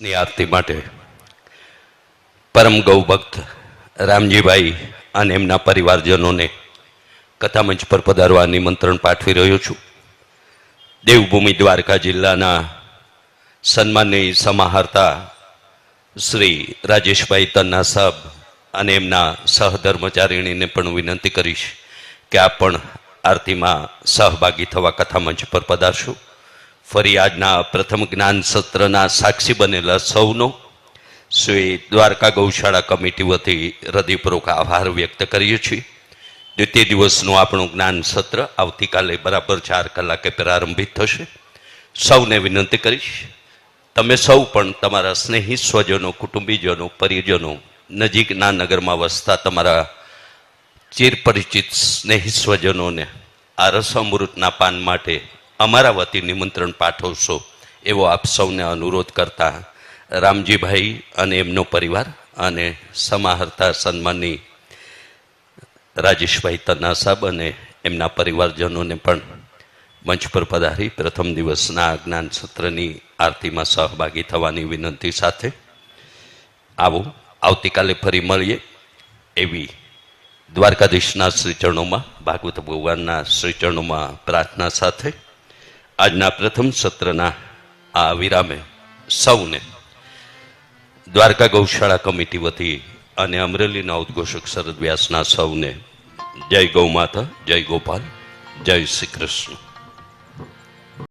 ની આરતી માટે પરમ ગૌ ભક્ત રામજીભાઈ અને એમના પરિવારજનોને કથામંચ પર પધારવા નિમંત્રણ પાઠવી રહ્યો છું. દેવભૂમિ દ્વારકા જિલ્લાના સન્માનની સમાહર્તા શ્રી રાજેશભાઈ તન્ના સાહેબ અને એમના સહધર્મચારિણીને પણ વિનંતી કરીશ કે આપ પણ આરતીમાં સહભાગી થવા કથામંચ પર પધારશો. ફરી આજના પ્રથમ જ્ઞાન સત્રના સાક્ષી બનેલા સૌનો શ્રી દ્વારકા ગૌશાળા કમિટી વતી હૃદયપૂર્વક આભાર વ્યક્ત કરીએ છીએ. દ્વિતીય દિવસનું આપણું જ્ઞાન સત્ર આવતીકાલે બરાબર ચાર કલાકે પ્રારંભિત થશે. સૌને વિનંતી કરીશ, તમે સૌ પણ તમારા સ્નેહી સ્વજનો, કુટુંબીજનો, પરિજનો, નજીકના નગરમાં વસતા તમારા ચિરપરિચિત સ્નેહી સ્વજનોને આ રસામૃતના પાન માટે અમારા વતી નિમંત્રણ પાઠવશો એવો આપ સૌને અનુરોધ કરતા રામજીભાઈ અને એમનો પરિવાર અને સમાહર્તા સન્માનની રાજેશભાઈ તન્ના સાહેબ અને એમના પરિવારજનોને પણ મંચ પર પધારી પ્રથમ દિવસના જ્ઞાન સત્રની આરતીમાં સહભાગી થવાની વિનંતી સાથે આવો. આવતીકાલે ફરી મળીએ એવી દ્વારકાધીશના શ્રીચરણોમાં, ભાગવત ભગવાનના શ્રીચરણોમાં પ્રાર્થના સાથે આજના પ્રથમ સત્રના આ વિરામે સૌને દ્વારકા ગૌશાળા કમિટી વતી અને અમરેલીના ઉદ્ઘોષક શરદ વ્યાસના સૌને જય ગૌ માતા, જય ગોપાલ, જય શ્રી કૃષ્ણ.